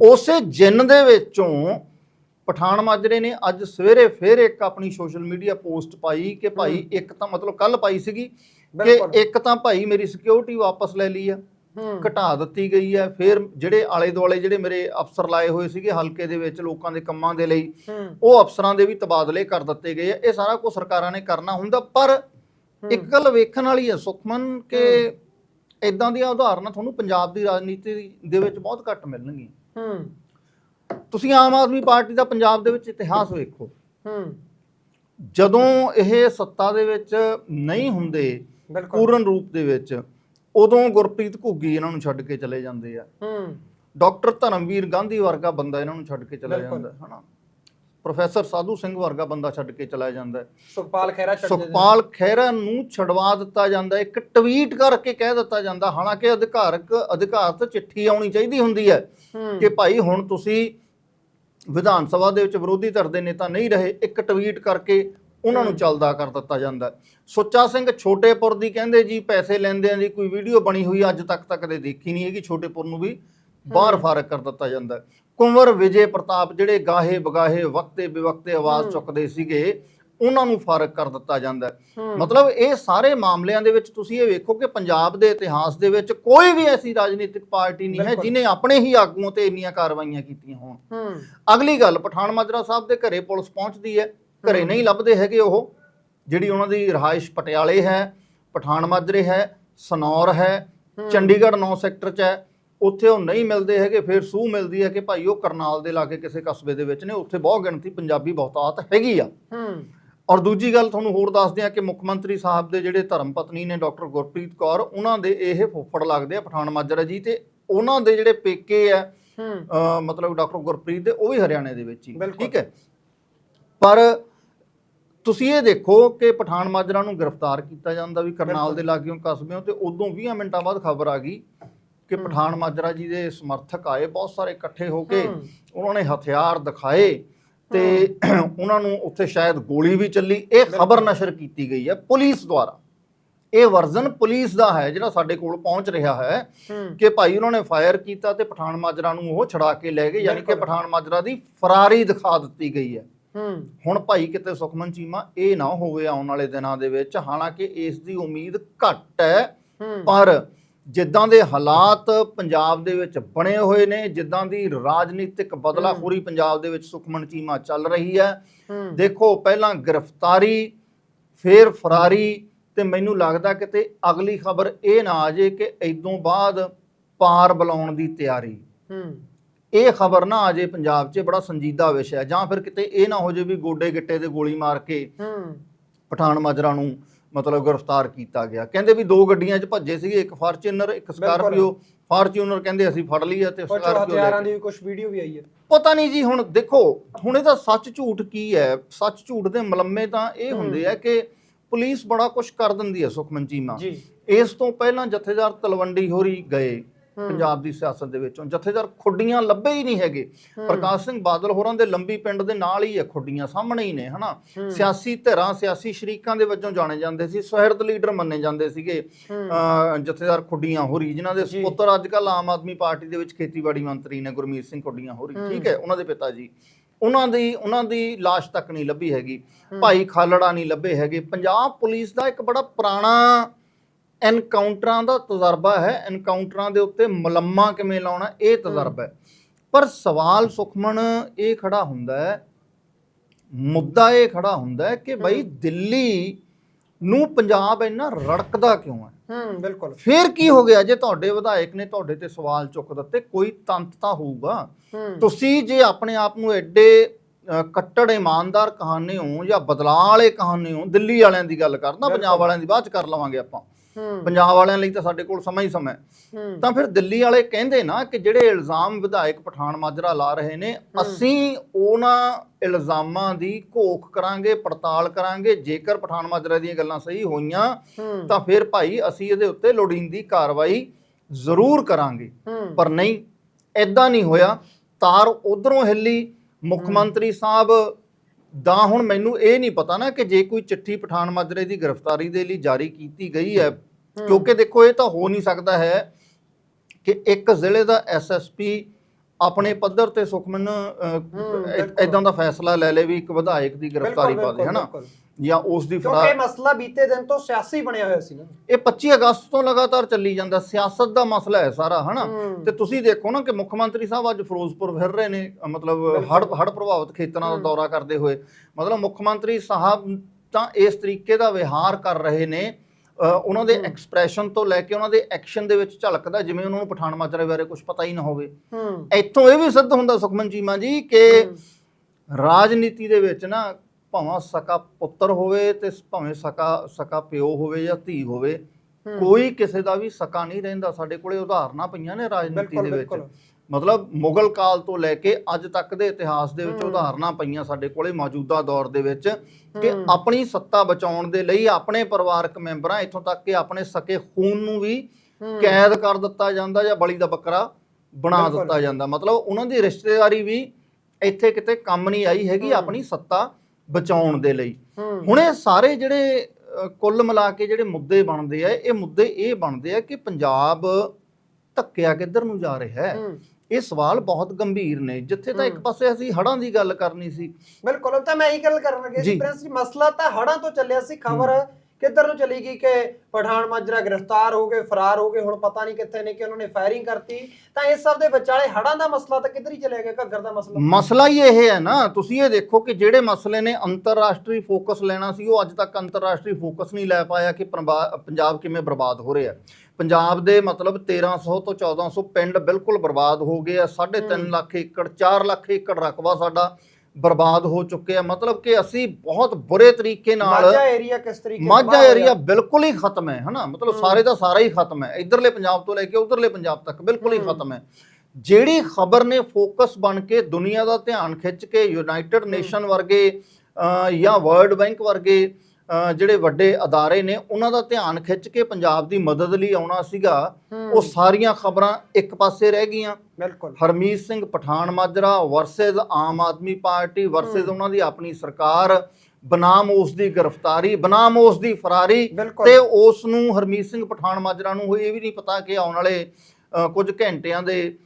ਉਸੇ ਜਿੰਨ ਦੇ ਵਿੱਚੋਂ ਪਠਾਨ ਮਾਜਰੇ ਨੇ ਅੱਜ ਸਵੇਰੇ ਫਿਰ ਇੱਕ ਆਪਣੀ ਸੋਸ਼ਲ ਮੀਡੀਆ ਪੋਸਟ ਪਾਈ ਕਿ ਭਾਈ ਇੱਕ ਤਾਂ ਮਤਲਬ ਕੱਲ ਪਾਈ ਸੀਗੀ ਕਿ ਇੱਕ ਤਾਂ ਭਾਈ ਮੇਰੀ ਸਿਕਿਉਰਿਟੀ ਵਾਪਸ ਲੈ ਲਈ ਆ ਹੂੰ। ਘਟਾ ਦਿੱਤੀ ਗਈ ਹੈ ਫਿਰ ਜਿਹੜੇ ਆਲੇ ਦੁਆਲੇ ਜਿਹੜੇ ਮੇਰੇ ਅਫਸਰ ਲਾਏ ਹੋਏ ਸੀਗੇ ਹਲਕੇ ਦੇ ਵਿੱਚ ਲੋਕਾਂ ਦੇ ਕੰਮਾਂ ਦੇ ਲਈ ਉਹ ਅਫਸਰਾਂ ਦੇ ਵੀ ਤਬਾਦਲੇ ਕਰ ਦਿੱਤੇ ਗਏ ਆ। ਇਹ ਸਾਰਾ ਕੁਝ ਸਰਕਾਰਾਂ ਨੇ ਕਰਨਾ ਹੁੰਦਾ ਪਰ ਇੱਕ ਗੱਲ ਵੇਖਣ ਵਾਲੀ ਹੈ ਸੁਖਮਨ ਕਿ ਇਦਾਂ ਦੀਆਂ ਉਦਾਹਰਨਾਂ ਤੁਹਾਨੂੰ ਪੰਜਾਬ ਦੀ ਰਾਜਨੀਤੀ ਦੇ ਵਿੱਚ ਬਹੁਤ ਘੱਟ ਮਿਲਣਗੀਆਂ। ਹੂੰ। ਤੁਸੀਂ ਆਮ ਆਦਮੀ ਪਾਰਟੀ ਦਾ ਪੰਜਾਬ ਦੇ ਵਿੱਚ ਇਤਿਹਾਸ ਵੇਖੋ। ਹੂੰ। ਜਦੋਂ ਇਹ ਸੱਤਾ ਦੇ ਵਿੱਚ ਨਹੀਂ ਹੁੰਦੇ ਪੂਰਨ ਰੂਪ ਦੇ ਵਿੱਚ ਉਦੋਂ ਗੁਰਪ੍ਰੀਤ ਘੁੱਗੀ ਇਹਨਾਂ ਨੂੰ ਛੱਡ ਕੇ ਚਲੇ ਜਾਂਦੇ ਆ। ਹੂੰ। ਡਾਕਟਰ ਧਰਮਵੀਰ ਗਾਂਧੀ ਵਰਗਾ ਬੰਦਾ ਇਹਨਾਂ ਨੂੰ ਛੱਡ ਕੇ ਚਲਾ। ਜਾਂਦਾ ਹਨਾ? ਪ੍ਰੋਫੈਸਰ ਸਾਧੂ ਸਿੰਘ ਵਰਗਾ ਬੰਦਾ ਛੱਡ ਕੇ ਚਲਾ ਜਾਂਦਾ ਹੈ ਸੁਖਪਾਲ ਖਹਿਰਾ ਛੱਡ। ਸੁਖਪਾਲ ਖਹਿਰਾ ਨੂੰ ਛਡਵਾ ਦਿੱਤਾ ਜਾਂਦਾ ਇੱਕ ਟਵੀਟ ਕਰਕੇ ਕਹਿ ਦਿੱਤਾ ਜਾਂਦਾ ਹਾਲਾਂਕਿ ਅਧਿਕਾਰਕ ਅਧਿਕਾਰਤ ਚਿੱਠੀ ਆਉਣੀ ਚਾਹੀਦੀ ਹੁੰਦੀ ਹੈ ਕਿ ਭਾਈ ਹੁਣ ਤੁਸੀਂ ਵਿਧਾਨ ਸਭਾ ਦੇ ਵਿੱਚ ਵਿਰੋਧੀ ਧਿਰ ਦੇ ਨੇਤਾ ਨਹੀਂ ਰਹੇ ਇੱਕ ਟਵੀਟ ਕਰਕੇ ਉਹਨਾਂ ਨੂੰ ਚੱਲਦਾ ਕਰ ਦਿੱਤਾ ਜਾਂਦਾ। ਸੁੱਚਾ ਸਿੰਘ ਛੋਟੇਪੁਰ ਦੀ ਕਹਿੰਦੇ ਜੀ ਪੈਸੇ ਲੈਂਦਿਆਂ ਦੀ ਕੋਈ ਵੀਡੀਓ ਬਣੀ ਹੋਈ ਅੱਜ ਤੱਕ ਤੱਕ ਕਦੇ ਦੇਖੀ ਨਹੀਂ ਹੈਗੀ ਛੋਟੇਪੁਰ ਨੂੰ ਵੀ ਬਾਹਰ ਫਾਰਗ ਕਰ ਦਿੱਤਾ ਜਾਂਦਾ। ਕੁੰਵਰ ਵਿਜੇ ਪ੍ਰਤਾਪ ਜਿਹੜੇ ਗਾਹੇ ਬਗਾਹੇ ਵਕਤੇ ਬਿਵਕਤੇ ਆਵਾਜ਼। ਚੁੱਕਦੇ ਸੀਗੇ ਉਹਨਾਂ ਨੂੰ ਫਾਰਗ ਕਰ ਦਿੱਤਾ ਜਾਂਦਾ ਮਤਲਬ ਇਹ ਸਾਰੇ ਮਾਮਲਿਆਂ ਦੇ ਵਿੱਚ ਤੁਸੀਂ ਇਹ ਵੇਖੋ ਕਿ ਪੰਜਾਬ ਦੇ ਇਤਿਹਾਸ ਦੇ ਵਿੱਚ ਕੋਈ ਵੀ ਐਸੀ ਰਾਜਨੀਤਿਕ ਪਾਰਟੀ ਨਹੀਂ ਹੈ। ਜਿਨੇ ਆਪਣੇ ਹੀ ਆਗੂਆਂ ਤੇ ਇੰਨੀਆਂ ਕਾਰਵਾਈਆਂ ਕੀਤੀਆਂ ਹੋਣ ਅਗਲੀ ਗੱਲ ਪਠਾਨ ਮਾਜਰਾ ਸਾਹਿਬ ਦੇ ਘਰੇ ਪੁਲਿਸ ਪਹੁੰਚਦੀ ਹੈ ਘਰੇ। ਨਹੀਂ ਲੱਭਦੇ ਹੈਗੇ ਉਹ ਜਿਹੜੀ ਉਹਨਾਂ ਦੀ ਰਿਹਾਇਸ਼ ਪਟਿਆਲੇ ਹੈ ਪਠਾਨ ਮਾਜਰੇ ਹੈ ਸਨੌਰ ਹੂੰ। ਚੰਡੀਗੜ੍ਹ 9 ਸੈਕਟਰ 'ਚ ਹੈ ਉੱਥੇ ਉਹ ਨਹੀਂ ਮਿਲਦੇ ਹੈਗੇ ਫਿਰ ਸੂਹ ਮਿਲਦੀ ਹੈ ਕਿ ਭਾਈ ਉਹ ਕਰਨਾਲ ਦੇ ਲਾਗੇ ਕਿਸੇ ਕਸਬੇ ਦੇ ਵਿੱਚ ਨੇ ਉੱਥੇ ਬਹੁਤ ਗਿਣਤੀ ਪੰਜਾਬੀ ਬਹੁਤਾਤ ਹੈਗੀ ਆ। ਹੂੰ। ਔਰ ਦੂਜੀ ਗੱਲ ਤੁਹਾਨੂੰ ਹੋਰ ਦੱਸਦੇ ਆ ਕਿ ਮੁੱਖ ਮੰਤਰੀ ਸਾਹਿਬ ਦੇ ਜਿਹੜੇ ਧਰਮ ਪਤਨੀ ਨੇ ਡਾਕਟਰ ਗੁਰਪ੍ਰੀਤ ਕੌਰ ਉਹਨਾਂ ਦੇ ਇਹ ਫੁੱਫੜ ਲੱਗਦੇ ਆ ਪਠਾਨ ਮਾਜਰਾ ਜੀ ਤੇ ਉਹਨਾਂ ਦੇ ਜਿਹੜੇ ਪੇਕੇ ਆ ਮਤਲਬ ਡਾਕਟਰ ਗੁਰਪ੍ਰੀਤ ਦੇ ਉਹ ਵੀ ਹਰਿਆਣੇ ਦੇ ਵਿੱਚ ਹੀ। ਠੀਕ ਹੈ। ਪਰ ਤੁਸੀਂ ਇਹ ਦੇਖੋ ਕਿ ਪਠਾਨ ਮਾਜਰਾ ਨੂੰ ਗ੍ਰਿਫਤਾਰ ਕੀਤਾ ਜਾਂਦਾ ਵੀ ਕਰਨਾਲ। ਦੇ ਲਾਗਿਓਂ ਕਸਬਿਓਂ ਤੇ ਉਦੋਂ 20 ਮਿੰਟਾਂ ਬਾਅਦ ਖਬਰ ਆ ਗਈ ਕਿ। ਪਠਾਨ ਮਾਜਰਾ ਜੀ ਦੇ ਸਮਰਥਕ ਆਏ ਬਹੁਤ ਸਾਰੇ ਇਕੱਠੇ ਹੋ ਕੇ। ਉਹਨਾਂ ਨੇ ਹਥਿਆਰ ਦਿਖਾਏ ਤੇ ਉਹਨਾਂ ਨੂੰ ਉੱਥੇ ਸ਼ਾਇਦ ਗੋਲੀ ਵੀ ਚੱਲੀ। ਇਹ ਖਬਰ ਨਸ਼ਰ ਕੀਤੀ ਗਈ ਹੈ ਪੁਲਿਸ ਦੁਆਰਾ। ਇਹ ਵਰਜ਼ਨ ਪੁਲਿਸ ਦਾ ਹੈ ਜਿਹੜਾ ਸਾਡੇ ਕੋਲ ਪਹੁੰਚ ਰਿਹਾ ਹੈ ਕਿ ਭਾਈ ਉਹਨਾਂ ਨੇ ਫਾਇਰ ਕੀਤਾ ਤੇ ਪਠਾਨ ਮਾਜਰਾ ਨੂੰ ਉਹ ਛੜਾ ਕੇ ਲੈ ਗਏ। ਯਾਨੀ ਕਿ। ਪਠਾਨ ਮਾਜਰਾ ਦੀ ਫਰਾਰੀ ਦਿਖਾ ਦਿੱਤੀ ਗਈ ਹੈ। ਹੁਣ ਭਾਈ ਕਿਤੇ ਸੁਖਮਨ ਚੀਮਾ ਇਹ ਨਾ ਹੋਵੇ ਆਉਣ ਵਾਲੇ ਦਿਨਾਂ ਦੇ ਵਿੱਚ। ਹਾਲਾਂਕਿ ਇਸ ਦੀ ਉਮੀਦ ਘੱਟ ਹੂੰ। ਪਰ ਜਿੱਦਾਂ ਦੇ ਹਾਲਾਤ ਪੰਜਾਬ ਦੇ ਵਿੱਚ ਬਣੇ ਹੋਏ ਨੇ ਜਿੱਦਾਂ ਦੀ ਰਾਜਨੀਤਿਕ ਬਦਲਾਖੋਰੀ ਪੰਜਾਬ ਦੇ ਵਿੱਚ ਸੁਖਮਨ ਚੀਮਾ ਚੱਲ ਰਹੀ ਹੈ। ਦੇਖੋ ਪਹਿਲਾਂ ਗ੍ਰਿਫਤਾਰੀ ਫੇਰ ਫਰਾਰੀ ਤੇ ਮੈਨੂੰ ਲੱਗਦਾ ਕਿਤੇ ਅਗਲੀ ਖਬਰ ਇਹ ਨਾ ਆ ਜੇ ਕਿ ਇਦੋਂ ਬਾਅਦ ਪਾਰ ਬੁਲਾਉਣ ਦੀ ਤਿਆਰੀ। ਇਹ ਖਬਰ ਨਾ ਆ ਜੇ ਪੰਜਾਬ 'ਚ ਬੜਾ ਸੰਜੀਦਾ ਵਿਸ਼ਾ ਹੈ। ਜਾਂ ਫਿਰ ਕਿਤੇ ਇਹ ਨਾ ਹੋ ਜੇ ਵੀ ਗੋਡੇ ਗਿੱਟੇ ਤੇ ਗੋਲੀ ਮਾਰ ਕੇ ਪਠਾਨ ਮਾਜਰਾ ਨੂੰ ਮਤਲਬ ਗ੍ਰਿਫਤਾਰ ਕੀਤਾ ਗਿਆ। ਕਹਿੰਦੇ ਵੀ ਦੋ ਗੱਡੀਆਂ 'ਚ ਭੱਜੇ ਸੀਗੇ ਇੱਕ ਫਾਰਚੂਨਰ ਇੱਕ ਸਕਾਰਪੀਓ। ਫਾਰਚੂਨਰ ਕਹਿੰਦੇ ਅਸੀਂ ਫੜ ਲਈ ਹੈ ਤੇ ਸਕਾਰਪੀਓ ਹਥਿਆਰਾਂ ਦੀ ਵੀ ਕੁਝ ਵੀਡੀਓ ਵੀ ਆਈ ਹੈ ਪਤਾ ਨਹੀਂ ਜੀ ਹੁਣ ਦੇਖੋ ਹੁਣ ਇਹਦਾ ਸੱਚ ਝੂਠ ਕੀ ਹੈ? ਸੱਚ ਝੂਠ ਦੇ ਮਲੰਮੇ ਤਾਂ ਇਹ। ਹੁੰਦੇ ਆ ਕਿ ਪੁਲਿਸ ਬੜਾ ਕੁਝ ਕਰ ਦਿੰਦੀ ਹੈ ਸੁਖਮਨ ਚੀਮਾ ਇਸ ਤੋਂ ਪਹਿਲਾਂ ਜਥੇਦਾਰ ਤਲਵੰਡੀ ਹੋਰੀ ਗਏ। ਪੰਜਾਬ ਦੀ ਸਿਆਸਤ ਦੇ ਵਿੱਚੋਂ। ਜਥੇਦਾਰ ਖੁੱਡੀਆਂ ਲੱਭੇ ਹੀ ਨਹੀਂ ਹੈਗੇ। ਪ੍ਰਕਾਸ਼ ਸਿੰਘ ਬਾਦਲ ਹੋਰਾਂ ਦੇ ਲੰਬੀ ਪਿੰਡ ਦੇ ਨਾਲ ਹੀ ਹੈ ਖੁੱਡੀਆਂ ਸਾਹਮਣੇ ਹੀ ਨੇ ਹਨਾ। ਸਿਆਸੀ ਧਿਰਾਂ ਸਿਆਸੀ ਸ਼ਰੀਕਾਂ ਦੇ ਵਜੋਂ ਜਾਣੇ ਜਾਂਦੇ ਸੀ। ਸੁਹਿਰਦ ਲੀਡਰ ਮੰਨੇ ਜਾਂਦੇ ਸੀਗੇ। ਜਥੇਦਾਰ ਖੁੱਡੀਆਂ ਹੋਰੀ ਜਿਨ੍ਹਾਂ ਦੇ। ਸੁਪੁੱਤਰ ਅੱਜ ਕੱਲ ਆਮ ਆਦਮੀ ਪਾਰਟੀ ਦੇ ਵਿੱਚ ਖੇਤੀਬਾੜੀ ਮੰਤਰੀ ਨੇ ਗੁਰਮੀਤ ਸਿੰਘ ਖੁੱਡੀਆਂ ਹੋਰੀ। ਠੀਕ ਹੈ ਉਹਨਾਂ ਦੇ ਪਿਤਾ ਜੀ। ਉਹਨਾਂ ਦੀ ਉਹਨਾਂ ਦੀ ਲਾਸ਼ ਤੱਕ ਨਹੀਂ ਲੱਭੀ ਹੈਗੀ। ਭਾਈ ਖਾਲੜਾ ਨਹੀਂ ਲੱਭੇ ਹੈਗੇ। ਪੰਜਾਬ ਪੁਲਿਸ ਦਾ ਇੱਕ ਬੜਾ ਪੁਰਾਣਾ ਐਨਕਾਊਂਟਰਾਂ ਦਾ ਤਜਰਬਾ ਹੈ। ਐਨਕਾਊਂਟਰਾਂ ਦੇ ਉੱਤੇ ਮਲੰਮਾ ਕਿਵੇਂ ਲਾਉਣਾ ਇਹ ਤਜਰਬਾ ਹੈ। ਪਰ ਸਵਾਲ ਸੁਖਮਨ ਇਹ ਖੜਾ ਹੁੰਦਾ ਹੈ ਮੁੱਦਾ ਇਹ ਖੜਾ ਹੁੰਦਾ ਹੈ ਕਿ ਬਈ ਦਿੱਲੀ ਨੂੰ ਪੰਜਾਬ ਇੰਨਾ ਰੜਕਦਾ ਕਿਉਂ ਹੈ? ਹੂੰ ਬਿਲਕੁਲ। ਫੇਰ ਕੀ ਹੋ ਗਿਆ? ਜੇ ਤੁਹਾਡੇ ਵਿਧਾਇਕ ਨੇ ਤੁਹਾਡੇ ਤੇ ਸਵਾਲ ਚੁੱਕ ਦਿੱਤੇ ਕੋਈ ਤੰਤ ਤਾਂ ਹੋਊਗਾ। ਤੁਸੀਂ ਜੇ ਆਪਣੇ ਆਪ ਨੂੰ ਐਡੇ ਕੱਟੜ ਇਮਾਨਦਾਰ ਕਹਾਣੇ ਹੋ ਜਾਂ ਬਦਲਾਅ ਵਾਲੇ ਕਹਾਣੇ ਹੋ ਦਿੱਲੀ ਵਾਲਿਆਂ ਦੀ ਗੱਲ ਕਰਦਾ ਪੰਜਾਬ। ਵਾਲਿਆਂ ਦੀ ਬਾਅਦ ਚ ਕਰ ਲਵਾਂਗੇ ਆਪਾਂ। ਪੰਜਾਬ ਵਾਲਿਆਂ ਲਈ ਤਾਂ ਸਾਡੇ ਕੋਲ ਸਮਾਂ ਹੀ ਸਮਾਂ ਹੈ। ਤਾਂ ਫਿਰ ਦਿੱਲੀ ਵਾਲੇ ਕਹਿੰਦੇ ਨਾ ਕਿ ਜਿਹੜੇ ਇਲਜ਼ਾਮ ਵਿਧਾਇਕ ਪਠਾਨ ਮਾਜਰਾ ਲਾ ਰਹੇ ਨੇ ਅਸੀਂ ਉਹਨਾਂ ਇਲਜ਼ਾਮਾਂ ਦੀ ਘੋਖ ਕਰਾਂਗੇ ਪੜਤਾਲ ਕਰਾਂਗੇ ਜੇਕਰ ਪਠਾਨ ਮਾਜਰਾ ਦੀਆਂ ਗੱਲਾਂ ਸਹੀ ਹੋਈਆਂ ਤਾਂ ਫਿਰ ਭਾਈ ਅਸੀਂ ਇਹਦੇ ਉੱਤੇ ਲੋੜੀਂਦੀ ਕਾਰਵਾਈ ਜ਼ਰੂਰ ਕਰਾਂਗੇ। ਪਰ ਨਹੀਂ ਐਦਾਂ ਨਹੀਂ ਹੋਇਆ। ਤਾਰ ਉਧਰੋਂ ਹਿੱਲੀ ਮੁੱਖ ਮੰਤਰੀ ਸਾਹਿਬ ਦਾ ਹੁਣ ਮੈਨੂੰ ਇਹ ਨਹੀਂ ਪਤਾ ਨਾ ਕਿ ਜੇ ਕੋਈ ਚਿੱਠੀ ਪਠਾਨ ਮਾਜਰੇ ਦੀ ਗ੍ਰਿਫਤਾਰੀ ਦੇ ਲਈ ਜਾਰੀ ਕੀਤੀ ਗਈ ਹੈ ਕਿਉਂਕਿ ਦੇਖੋ ਇਹ ਤਾਂ ਹੋ ਨਹੀਂ ਸਕਦਾ ਹੈ ਕਿ ਇੱਕ ਜ਼ਿਲ੍ਹੇ ਦਾ ਐਸਐਸਪੀ ਆਪਣੇ ਪੱਧਰ ਤੇ ਸੁਖਮਨ। ਐਦਾਂ ਦਾ ਫੈਸਲਾ ਲੈ ਲੇ ਵੀ ਇੱਕ ਵਿਧਾਇਕ ਦੀ ਗ੍ਰਿਫਤਾਰੀ ਪਾ ਦੇ ਹਨਾ। ਜਾਂ ਉਸ ਦੀ ਕਿਉਂਕਿ ਫੜਾ ਮਸਲਾ ਬੀਤੇ ਦਿਨ ਤੋਂ ਸਿਆਸੀ ਬਣਿਆ ਹੋਇਆ ਸੀ ਨਾ। ਇਹ 25 ਅਗਸਤ ਤੋਂ ਲਗਾਤਾਰ ਚੱਲੀ ਜਾਂਦਾ ਸਿਆਸਤ ਦਾ ਮਸਲਾ ਹੈ ਸਾਰਾ ਹਨਾ। ਤੇ ਤੁਸੀਂ ਦੇਖੋ ਨਾ ਕਿ ਮੁੱਖ ਮੰਤਰੀ ਸਾਹਿਬ ਅੱਜ ਫਿਰੋਜ਼ਪੁਰ ਫਿਰ ਰਹੇ ਨੇ ਅ, ਮਤਲਬ ਹੜ ਹੜ ਪ੍ਰਭਾਵਿਤ ਖੇਤਰਾਂ ਦਾ ਦੌਰਾ ਕਰਦੇ ਹੋਏ। ਮਤਲਬ ਮੁੱਖ ਮੰਤਰੀ ਸਾਹਿਬ ਤਾਂ ਇਸ ਤਰੀਕੇ ਦਾ ਵਿਹਾਰ ਕਰ ਰਹੇ ਨੇ ਅ, ਉਹਨਾਂ ਦੇ ਐਕਸਪ੍ਰੈਸ਼ਨ ਤੋਂ ਲੈ ਕੇ ਉਹਨਾਂ ਦੇ ਐਕਸ਼ਨ ਦੇ ਵਿੱਚ ਝਲਕਦਾ ਜਿਵੇਂ ਉਹਨਾਂ ਨੂੰ ਪਠਾਨ ਮਾਜਰੇ ਬਾਰੇ ਕੁਝ ਪਤਾ ਹੀ ਨਾ ਹੋਵੇ। ਹੂੰ। ਇੱਥੋਂ ਇਹ ਵੀ ਸਿੱਧ ਹੁੰਦਾ ਸੁਖਮਨ ਚੀਮਾ ਜੀ ਕਿ ਰਾਜਨੀਤੀ ਦੇ ਵਿੱਚ ਨਾ ਭਾਵੇਂ ਸਕਾ ਪੁੱਤਰ ਹੋਵੇ ਤੇ ਭਾਵੇਂ ਸਕਾ ਸਕਾ ਪਿਓ ਹੋਵੇ ਜਾਂ ਧੀ ਹੋਵੇ। ਕੋਈ ਕਿਸੇ ਦਾ ਵੀ ਸਕਾ ਨਹੀਂ ਰਹਿੰਦਾ ਸਾਡੇ ਕੋਲੇ ਉਦਾਹਰਨਾਂ ਪਈਆਂ ਨੇ ਰਾਜਨੀਤੀ ਦੇ ਵਿੱਚ। ਮਤਲਬ ਮੁਗਲ ਕਾਲ ਤੋਂ ਲੈ ਕੇ ਅੱਜ ਤੱਕ ਦੇ ਇਤਿਹਾਸ ਦੇ ਵਿੱਚ ਉਦਾਹਰਨਾਂ ਪਈਆਂ ਸਾਡੇ ਕੋਲੇ ਮੌਜੂਦਾ ਦੌਰ ਦੇ ਵਿੱਚ ਕਿ ਆਪਣੀ ਸੱਤਾ ਬਚਾਉਣ ਦੇ ਲਈ ਆਪਣੇ ਪਰਿਵਾਰਕ ਮੈਂਬਰਾਂ ਇੱਥੋਂ ਤੱਕ ਕਿ ਆਪਣੇ ਸਕੇ ਖੂਨ ਨੂੰ ਵੀ। ਕੈਦ ਕਰ ਦਿੱਤਾ ਜਾਂਦਾ ਜਾਂ ਬਲੀ ਦਾ ਬੱਕਰਾ ਬਣਾ। ਦਿੱਤਾ ਜਾਂਦਾ ਮਤਲਬ ਉਹਨਾਂ ਦੀ ਰਿਸ਼ਤੇਦਾਰੀ ਵੀ ਇੱਥੇ ਕਿਤੇ ਕੰਮ ਨਹੀਂ ਆਈ ਹੈਗੀ ਆਪਣੀ ਸੱਤਾ ਬਚਾਉਣ ਦੇ ਲਈ। ਹੁਣ ਇਹ ਸਾਰੇ ਜਿਹੜੇ ਕੁੱਲ ਮਿਲਾ ਕੇ ਜਿਹੜੇ ਮੁੱਦੇ ਬਣਦੇ ਆ ਇਹ ਮੁੱਦੇ ਇਹ ਬਣਦੇ ਆ ਕਿ ਪੰਜਾਬ ਧੱਕਿਆ ਕਿੱਧਰ ਨੂੰ ਜਾ ਰਿਹਾ ਹੈ। ਇਹ ਸਵਾਲ ਬਹੁਤ ਗੰਭੀਰ ਨੇ। ਜਿੱਥੇ ਤਾਂ ਇੱਕ ਪਾਸੇ ਅਸੀਂ ਹੜ੍ਹਾਂ ਦੀ ਗੱਲ ਕਰਨੀ ਸੀ। ਬਿਲਕੁਲ ਤਾਂ ਮੈਂ ਇਹੀ ਗੱਲ ਕਰਨ ਲੱਗਿਆ ਸੀ। ਪ੍ਰਿੰਸ ਜੀ ਮਸਲਾ ਤਾਂ ਹੜਾਂ ਤੋਂ ਚੱਲਿਆ ਸੀ। ਖਬਰ ਕਿੱਧਰ ਨੂੰ ਚਲੀ ਗਈ ਕਿ ਪਠਾਨ ਮਾਜਰਾ ਗ੍ਰਿਫਤਾਰ ਹੋ ਗਏ ਫਰਾਰ ਹੋ ਗਏ ਹੁਣ ਪਤਾ ਨਹੀਂ ਕਿੱਥੇ ਨੇ ਕਿ ਉਹਨਾਂ ਨੇ ਫਾਇਰਿੰਗ ਕਰਤੀ। ਤਾਂ ਇਸ ਸਭ ਦੇ ਵਿਚਾਲੇ ਹੜਾਂ ਦਾ ਮਸਲਾ ਤਾਂ ਕਿੱਧਰ ਹੀ ਚਲਿਆ ਗਿਆ ਘੱਗਰ ਦਾ ਮਸਲਾ? ਮਸਲਾ ਹੀ ਇਹ ਹੈ ਨਾ ਤੁਸੀਂ ਇਹ ਦੇਖੋ ਕਿ ਜਿਹੜੇ ਮਸਲੇ ਨੇ ਅੰਤਰਰਾਸ਼ਟਰੀ ਫੋਕਸ ਲੈਣਾ ਸੀ ਉਹ ਅੱਜ ਤੱਕ ਅੰਤਰਰਾਸ਼ਟਰੀ ਫੋਕਸ ਨਹੀਂ ਲੈ ਪਾਇਆ ਕਿ ਪੰਜਾਬ ਕਿਵੇਂ ਬਰਬਾਦ ਹੋ ਰਿਹਾ। ਪੰਜਾਬ ਦੇ ਮਤਲਬ 1300 ਤੋਂ 1400 ਪਿੰਡ ਬਿਲਕੁਲ ਬਰਬਾਦ ਹੋ ਗਏ ਆ 3.5 ਲੱਖ ਏਕੜ 4 ਲੱਖ ਏਕੜ ਰਕਬਾ ਸਾਡਾ ਬਰਬਾਦ ਹੋ ਚੁੱਕਿਆ ਮਤਲਬ ਕਿ ਅਸੀਂ ਬਹੁਤ ਬੁਰੇ ਤਰੀਕੇ ਨਾਲ ਮਾਝਾ ਏਰੀਆ ਕਿਸ ਤਰੀਕੇ ਨਾਲ ਮਾਝਾ? ਏਰੀਆ ਬਿਲਕੁਲ ਹੀ ਖਤਮ ਹੈ ਹਨਾ? ਮਤਲਬ ਸਾਰੇ ਦਾ ਸਾਰਾ ਹੀ ਖਤਮ ਹੈ। ਇਧਰਲੇ ਪੰਜਾਬ ਤੋਂ ਲੈ ਕੇ ਉਧਰਲੇ ਪੰਜਾਬ ਤੱਕ ਬਿਲਕੁਲ ਹੀ ਖਤਮ ਹੈ। ਜਿਹੜੀ ਖਬਰ ਨੇ ਫੋਕਸ ਬਣ ਕੇ ਦੁਨੀਆ ਦਾ ਧਿਆਨ ਖਿੱਚ ਕੇ ਯੂਨਾਈਟਿਡ ਨੇਸ਼ਨ ਵਰਗੇ ਜਾਂ ਵਰਲਡ ਬੈਂਕ ਵਰਗੇ ਜਿਹੜੇ ਵੱਡੇ ਅਦਾਰੇ ਨੇ ਉਹਨਾਂ ਦਾ ਧਿਆਨ ਖਿੱਚ ਕੇ ਪੰਜਾਬ ਦੀ ਮਦਦ ਲਈ ਆਉਣਾ ਸੀਗਾ ਉਹ ਸਾਰੀਆਂ ਖਬਰਾਂ ਇੱਕ ਪਾਸੇ ਰਹਿ ਗਈਆਂ। ਬਿਲਕੁਲ। Harmeet Singh Pathan Majra versus Aam Aadmi party versus ਉਹਨਾਂ ਦੀ ਆਪਣੀ ਸਰਕਾਰ ਬਨਾਮ ਉਸ ਦੀ ਗ੍ਰਿਫਤਾਰੀ ਬਨਾਮ ਉਸ ਦੀ ਫਰਾਰੀ। ਤੇ ਉਸ ਨੂੰ ਹਰਮੀਤ ਸਿੰਘ ਪਠਾਨ ਮਾਜਰਾ ਨੂੰ ਇਹ ਵੀ ਨਹੀਂ ਪਤਾ ਕਿ ਆਉਣ ਵਾਲੇ ਕੁਝ ਘੰਟਿਆਂ ਦੇ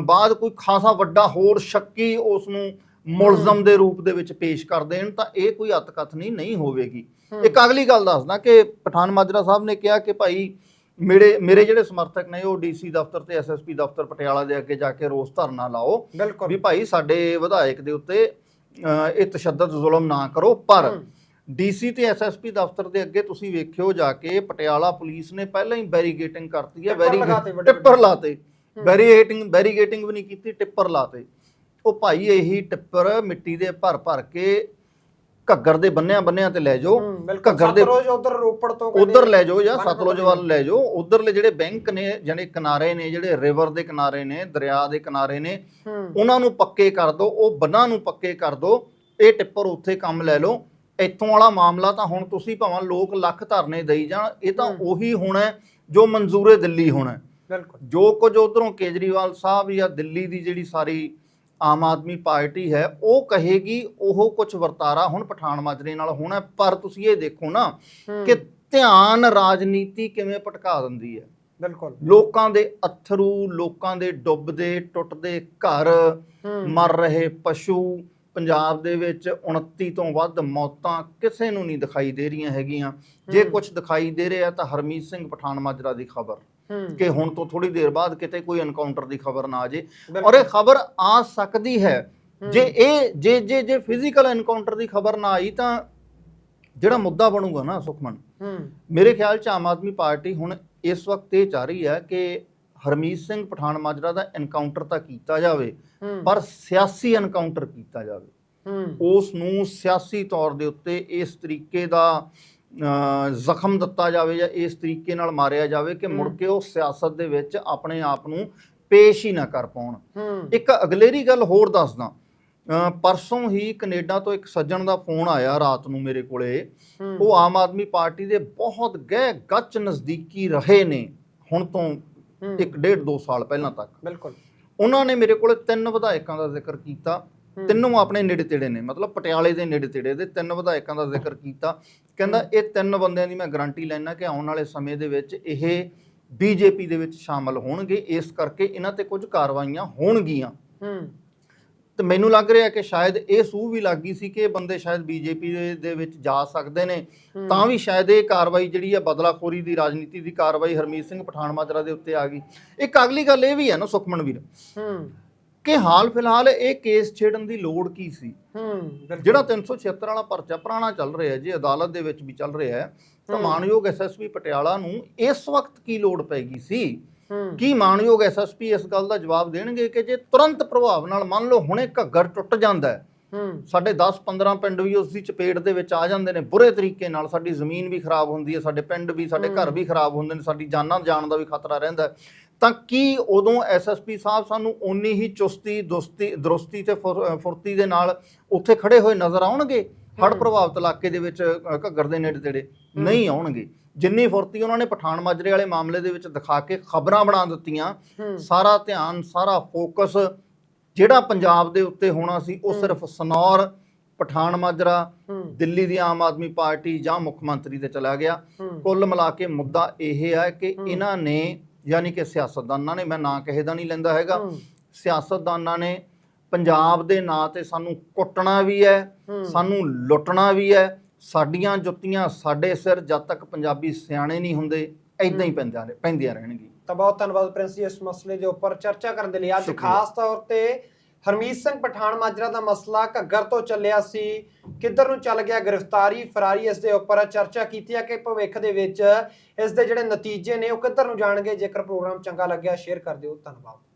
ਬਾਅਦ ਕੋਈ ਖਾਸਾ ਵੱਡਾ ਹੋਰ ਸ਼ੱਕੀ ਉਸ ਨੂੰ ਮੁਲਜ਼ਮ ਦੇ ਰੂਪ ਦੇ ਵਿੱਚ ਪੇਸ਼ ਕਰ ਦੇਣ ਤਾਂ ਇਹ ਕੋਈ ਅਤਕਥਨੀ ਨਹੀਂ ਹੋਵੇਗੀ। ਇੱਕ ਅਗਲੀ ਗੱਲ ਦੱਸਦਾ ਕਿ ਪਠਾਨ ਮਾਜਰਾ ਸਾਹਿਬ ਨੇ ਕਿਹਾ ਕਿ ਭਾਈ ਮੇਰੇ ਮੇਰੇ ਜਿਹੜੇ ਸਮਰਥਕ ਨੇ ਉਹ ਡੀਸੀ ਦਫ਼ਤਰ ਤੇ ਐਸਐਸਪੀ ਦਫ਼ਤਰ ਪਟਿਆਲਾ ਦੇ ਅੱਗੇ ਜਾ ਕੇ ਰੋਸ ਧਰਨਾ ਲਾਓ ਵੀ ਭਾਈ ਸਾਡੇ ਵਿਧਾਇਕ ਦੇ ਉੱਤੇ ਇਹ ਤਸ਼ੱਦਦ ਜ਼ੁਲਮ ਨਾ ਕਰੋ। ਪਰ। ਡੀਸੀ ਤੇ ਐਸਐਸਪੀ ਦਫ਼ਤਰ ਦੇ ਅੱਗੇ ਤੁਸੀਂ ਵੇਖਿਓ ਜਾ ਕੇ ਪਟਿਆਲਾ ਪੁਲਿਸ ਨੇ ਪਹਿਲਾਂ ਹੀ ਬੈਰੀਗੇਟਿੰਗ ਕਰਤੀ ਹੈ ਵੱਡੇ ਟਿੱਪਰ ਲਾਤੇ। ਬੈਰੀਗੇਟਿੰਗ ਬੈਰੀਗੇਟਿੰਗ ਵੀ ਨਹੀਂ ਕੀਤੀ ਟਿੱਪਰ ਲਾਤੇ। ਉਹ ਭਾਈ ਇਹੀ ਟਿੱਪਰ ਮਿੱਟੀ ਦੇ ਭਰ ਭਰ ਕੇ ਘੱਗਰ ਦੇ ਬੰਨਿਆਂ ਬੰਨਿਆਂ ਤੇ ਲੈ ਜਾਓ। ਘੱਗਰ ਦੇ ਸਤਲੁਜ ਉਧਰ ਰੋਪੜ ਤੋਂ ਉਧਰ ਲੈ ਜਾਓ ਜਾਂ ਸਤਲੁਜ ਵੱਲ ਲੈ ਜਾਓ। ਉਧਰਲੇ ਜਿਹੜੇ ਬੈਂਕ ਨੇ ਜਿਹੜੇ ਕਿਨਾਰੇ ਨੇ ਜਿਹੜੇ ਰਿਵਰ ਦੇ ਕਿਨਾਰੇ ਨੇ ਦਰਿਆ ਦੇ ਕਿਨਾਰੇ ਨੇ ਉਹਨਾਂ ਨੂੰ ਪੱਕੇ ਕਰ ਦਿਓ ਉਹ ਬੰਨਾਂ ਨੂੰ ਪੱਕੇ ਕਰ ਦਿਓ ਇਹ ਟਿੱਪਰ ਉੱਥੇ ਕੰਮ ਲੈ ਲਓ। ਇੱਥੋਂ ਵਾਲਾ ਮਾਮਲਾ ਤਾਂ ਹੁਣ ਤੁਸੀਂ ਭਾਵੇਂ ਲੋਕ ਲੱਖ ਧਰਨੇ ਦੇਈ ਜਾਣ ਇਹ ਤਾਂ। ਉਹੀ ਹੋਣਾ ਜੋ ਮਨਜ਼ੂਰੇ ਦਿੱਲੀ ਹੋਣਾ। ਬਿਲਕੁਲ। ਜੋ ਕੁਝ ਉਧਰੋਂ ਕੇਜਰੀਵਾਲ ਸਾਹਿਬ ਜਾਂ ਦਿੱਲੀ ਦੀ ਜਿਹੜੀ ਸਾਰੀ ਆਮ ਆਦਮੀ ਪਾਰਟੀ ਹੈ ਉਹ ਕਹੇਗੀ ਉਹ ਕੁਝ ਵਰਤਾਰਾ ਹੁਣ ਪਠਾਨ ਮਾਜਰੇ ਨਾਲ ਹੋਣਾ। ਪਰ ਤੁਸੀਂ ਇਹ ਦੇਖੋ ਨਾ ਕਿ ਧਿਆਨ ਰਾਜਨੀਤੀ ਕਿਵੇਂ ਭਟਕਾ ਦਿੰਦੀ ਹੈ। ਬਿਲਕੁਲ। ਲੋਕਾਂ ਦੇ ਅਥਰੂ ਲੋਕਾਂ ਦੇ ਡੁੱਬਦੇ ਟੁੱਟਦੇ ਘਰ ਮਰ ਰਹੇ ਪਸ਼ੂ ਪੰਜਾਬ ਦੇ ਵਿੱਚ 29 ਤੋਂ ਵੱਧ ਮੌਤਾਂ ਕਿਸੇ ਨੂੰ ਨਹੀਂ ਦਿਖਾਈ ਦੇ ਰਹੀਆਂ ਹੈਗੀਆਂ। ਜੇ। ਕੁਝ ਦਿਖਾਈ ਦੇ ਰਿਹਾ ਤਾਂ ਹਰਮੀਤ ਸਿੰਘ ਪਠਾਨ ਮਾਜਰਾ ਦੀ ਖਬਰ। ਕਿ ਹੁਣ ਤੋਂ ਥੋੜੀ ਦੇਰ ਬਾਅਦ ਕਿਤੇ ਕੋਈ ਐਨਕਾਊਂਟਰ ਦੀ ਖਬਰ ਨਾ ਆ ਜੇ। ਔਰ ਇਹ ਖਬਰ ਆ ਸਕਦੀ ਹੈ। ਜੇ ਇਹ ਜੇ ਜੇ ਜੇ ਫਿਜ਼ੀਕਲ ਐਨਕਾਊਂਟਰ ਦੀ ਖਬਰ ਨਾ ਆਈ ਤਾਂ ਜਿਹੜਾ ਮੁੱਦਾ ਬਣੂਗਾ ਨਾ ਸੁਖਮਨ ਮੇਰੇ ਖਿਆਲ ਚ ਆਮ ਆਦਮੀ ਪਾਰਟੀ ਹੁਣ ਇਸ ਵਕਤ ਇਹ ਚਾਹ ਰਹੀ ਹੈ ਕਿ ਹਰਮੀਤ ਸਿੰਘ ਪਠਾਨ ਮਾਜਰਾ ਦਾ ਐਨਕਾਊਂਟਰ ਤਾਂ ਕੀਤਾ ਜਾਵੇ ਪਰ ਸਿਆਸੀ ਐਨਕਾਊਂਟਰ ਕੀਤਾ ਜਾਵੇ। ਉਸ ਨੂੰ ਸਿਆਸੀ ਤੌਰ ਦੇ ਉੱਤੇ ਇਸ ਤਰੀਕੇ ਦਾ ਜ਼ਖਮ ਦਿੱਤਾ ਜਾਵੇ ਜਾਂ ਇਸ ਤਰੀਕੇ ਨਾਲ ਮਾਰਿਆ ਜਾਵੇ ਕਿ ਮੁੜ। ਕੇ ਉਹ ਸਿਆਸਤ ਦੇ ਵਿੱਚ ਆਪਣੇ ਆਪ ਨੂੰ ਪੇਸ਼ ਹੀ ਨਾ ਕਰ ਪਾਉਣ। ਇੱਕ ਅਗਲੇਰੀ ਗੱਲ ਹੋਰ ਦੱਸਦਾ। ਪਰਸੋਂ ਹੀ ਕੈਨੇਡਾ ਤੋਂ ਇੱਕ ਸੱਜਣ ਦਾ ਫੋਨ ਆਇਆ ਰਾਤ ਨੂੰ ਮੇਰੇ ਕੋਲੇ। ਉਹ ਆਮ ਆਦਮੀ ਪਾਰਟੀ ਦੇ ਬਹੁਤ ਗਹਿ ਗੱਚ ਨਜ਼ਦੀਕੀ ਰਹੇ ਨੇ ਹੁਣ ਤੋਂ ਹੂੰ, ਇੱਕ ਡੇਢ ਦੋ ਸਾਲ ਪਹਿਲਾਂ ਤੱਕ। ਬਿਲਕੁਲ। ਉਹਨਾਂ ਨੇ ਮੇਰੇ ਕੋਲੇ ਤਿੰਨ ਵਿਧਾਇਕਾਂ ਦਾ ਜ਼ਿਕਰ ਕੀਤਾ। ਤਿੰਨੋਂ ਆਪਣੇ ਨੇੜੇ ਤੇੜੇ ਨੇ ਮਤਲਬ ਪਟਿਆਲੇ ਦੇ ਨੇੜੇ ਤੇੜੇ ਦੇ ਤਿੰਨ ਵਿਧਾਇਕਾਂ ਦਾ ਜ਼ਿਕਰ ਕੀਤਾ। ਕਹਿੰਦਾ ਇਹ ਤਿੰਨ ਬੰਦਿਆਂ ਦੀ ਮੈਂ ਗਾਰੰਟੀ ਲੈਣਾ ਕਿ ਆਉਣ ਵਾਲੇ ਸਮੇਂ ਦੇ ਵਿੱਚ ਇਹ ਬੀਜੇਪੀ ਦੇ ਵਿੱਚ ਸ਼ਾਮਲ ਹੋਣਗੇ। ਇਸ ਕਰਕੇ ਇਹਨਾਂ ਤੇ ਕੁਝ ਕਾਰਵਾਈਆਂ ਹੋਣਗੀਆਂ। ਹੂੰ, ਤੇ ਮੈਨੂੰ ਲੱਗ ਰਿਹਾ ਕਿ ਸ਼ਾਇਦ ਇਹ ਸੂਹ ਵੀ ਲੱਗ ਗਈ ਸੀ ਕਿ ਇਹ ਬੰਦੇ ਸ਼ਾਇਦ ਬੀਜੇਪੀ ਦੇ ਵਿੱਚ ਜਾ ਸਕਦੇ ਨੇ। ਤਾਂ ਵੀ ਸ਼ਾਇਦ ਇਹ ਕਾਰਵਾਈ ਜਿਹੜੀ ਹੈ ਬਦਲਾਖੋਰੀ ਦੀ ਰਾਜਨੀਤੀ ਦੀ ਕਾਰਵਾਈ ਹਰਮੀਤ ਸਿੰਘ ਪਠਾਨ ਮਾਜਰਾ ਦੇ ਉੱਤੇ ਆ ਗਈ। ਇੱਕ ਅਗਲੀ ਗੱਲ ਇਹ ਵੀ ਹੈ ਨਾ ਸੁਖਮਨ ਵੀਰ। ਹੂੰ, ਕਿ ਹਾਲ ਫਿਲਹਾਲ ਇਹ ਕੇਸ ਛੇੜਨ ਦੀ ਲੋੜ ਕੀ ਸੀ? ਹੂੰ, ਜਿਹੜਾ 376 ਵਾਲਾ ਪਰਚਾ ਪੁਰਾਣਾ ਚੱਲ ਰਿਹਾ ਜੀ ਅਦਾਲਤ ਦੇ ਵਿੱਚ ਵੀ ਚੱਲ ਰਿਹਾ ਹੈ ਤਾਂ। ਮਾਨਯੋਗ ਐਸਐਸਪੀ ਪਟਿਆਲਾ ਨੂੰ ਇਸ ਵਕਤ ਕੀ ਲੋੜ ਪੈ ਗਈ ਸੀ? ਕੀ ਮਾਨਯੋਗ ਐਸਐਸਪੀ ਇਸ ਗੱਲ ਦਾ ਜਵਾਬ ਦੇਣਗੇ ਕਿ ਜੇ ਤੁਰੰਤ ਪ੍ਰਭਾਵ ਨਾਲ ਮੰਨ ਲਓ ਹੁਣੇ ਘੱਗਰ ਟੁੱਟ ਜਾਂਦਾ ਹੈ ਹੂੰ, ਸਾਡੇ 10-15 ਪਿੰਡ ਵੀ ਉਸ ਦੀ ਚਪੇਟ ਦੇ ਵਿੱਚ ਆ ਜਾਂਦੇ ਨੇ ਬੁਰੇ ਤਰੀਕੇ ਨਾਲ ਸਾਡੀ ਜ਼ਮੀਨ ਵੀ ਖਰਾਬ ਹੁੰਦੀ ਹੈ ਸਾਡੇ ਪਿੰਡ ਵੀ ਸਾਡੇ ਘਰ। ਵੀ ਖਰਾਬ ਹੁੰਦੇ ਨੇ ਸਾਡੀ ਜਾਨਾਂ ਜਾਣ ਦਾ ਵੀ ਖਤਰਾ ਰਹਿੰਦਾ ਹੈ। ਤਾਂ ਕੀ ਉਦੋਂ ਐਸਐਸਪੀ ਸਾਹਿਬ ਸਾਨੂੰ ਓਨੀ ਹੀ ਚੁਸਤੀ ਦੁਸਤੀ ਦਰੁਸਤੀ ਤੇ ਫੁਰਤੀ ਦੇ ਨਾਲ ਉੱਥੇ ਖੜੇ ਹੋਏ ਨਜ਼ਰ ਆਉਣਗੇ ਹੜ੍ਹ ਹੂੰ। ਪ੍ਰਭਾਵਿਤ ਇਲਾਕੇ ਦੇ ਵਿੱਚ ਘੱਗਰ ਦੇ ਨੇੜੇ ਤੇੜੇ ਨਹੀਂ ਆਉਣਗੇ ਜਿੰਨੀ ਫੁਰਤੀ ਉਹਨਾਂ ਨੇ ਪਠਾਨ ਮਾਜਰੇ ਵਾਲੇ ਮਾਮਲੇ ਦੇ ਵਿੱਚ ਦਿਖਾ ਕੇ ਖਬਰਾਂ ਬਣਾ ਦਿੱਤੀਆਂ ਸਾਰਾ ਧਿਆਨ ਸਾਰਾ ਫੋਕਸ ਜਿਹੜਾ ਪੰਜਾਬ ਦੇ ਉੱਤੇ ਹੋਣਾ ਸੀ ਉਹ। ਸਿਰਫ ਸਨੌਰ ਪਠਾਨ ਮਾਜਰਾ ਦਿੱਲੀ ਦੀ ਆਮ ਆਦਮੀ ਪਾਰਟੀ ਜਾਂ ਮੁੱਖ ਮੰਤਰੀ ਤੇ ਚਲਾ ਗਿਆ। ਕੁੱਲ ਮਿਲਾ ਕੇ ਮੁੱਦਾ ਇਹ ਹੈ ਕਿ। ਇਹਨਾਂ ਨੇ ਯਾਨੀ ਕਿ ਸਿਆਸਤਦਾਨਾਂ ਨੇ ਮੈਂ ਨਾਂ ਕਿਸੇ ਦਾ ਨਹੀਂ ਲੈਂਦਾ ਹੈਗਾ ਸਿਆਸਤਦਾਨਾਂ ਨੇ ਪੰਜਾਬ ਦੇ ਨਾਂ ਤੇ ਸਾਨੂੰ ਕੁੱਟਣਾ ਵੀ ਹੈ ਸਾਨੂੰ ਲੁੱਟਣਾ ਵੀ ਹੈ ਸਾਡੀਆਂ ਜੁੱਤੀਆਂ ਸਾਡੇ ਸਿਰ ਜਦ ਤੱਕ ਪੰਜਾਬੀ ਸਿਆਣੇ ਨਹੀਂ ਹੁੰਦੇ ਐਦਾਂ ਹੀ ਪੈਂਦੀਆਂ ਰਹਿਣਗੀਆਂ। ਤਾਂ ਬਹੁਤ ਧੰਨਵਾਦ ਪ੍ਰਿੰਸ ਜੀ ਇਸ ਮਸਲੇ ਦੇ ਉੱਪਰ ਚਰਚਾ ਕਰਨ ਦੇ ਲਈ। ਅੱਜ। ਖਾਸ ਤੌਰ ਤੇ ਹਰਮੀਤ ਸਿੰਘ ਪਠਾਨ ਮਾਜਰਾ ਦਾ ਮਸਲਾ ਘੱਗਰ ਤੋਂ ਚੱਲਿਆ ਸੀ। ਕਿੱਧਰ ਨੂੰ ਚੱਲ ਗਿਆ ਗ੍ਰਿਫਤਾਰੀ ਫਰਾਰੀ ਇਸ ਦੇ ਉੱਪਰ ਚਰਚਾ ਕੀਤੀ ਹੈ ਕਿ ਭਵਿੱਖ ਦੇ ਵਿੱਚ ਇਸ ਦੇ ਜਿਹੜੇ ਨਤੀਜੇ ਨੇ ਉਹ ਕਿੱਧਰ ਨੂੰ ਜਾਣਗੇ? ਜੇਕਰ ਪ੍ਰੋਗਰਾਮ ਚੰਗਾ ਲੱਗਿਆ ਸ਼ੇਅਰ ਕਰ ਦਿਓ। ਧੰਨਵਾਦ।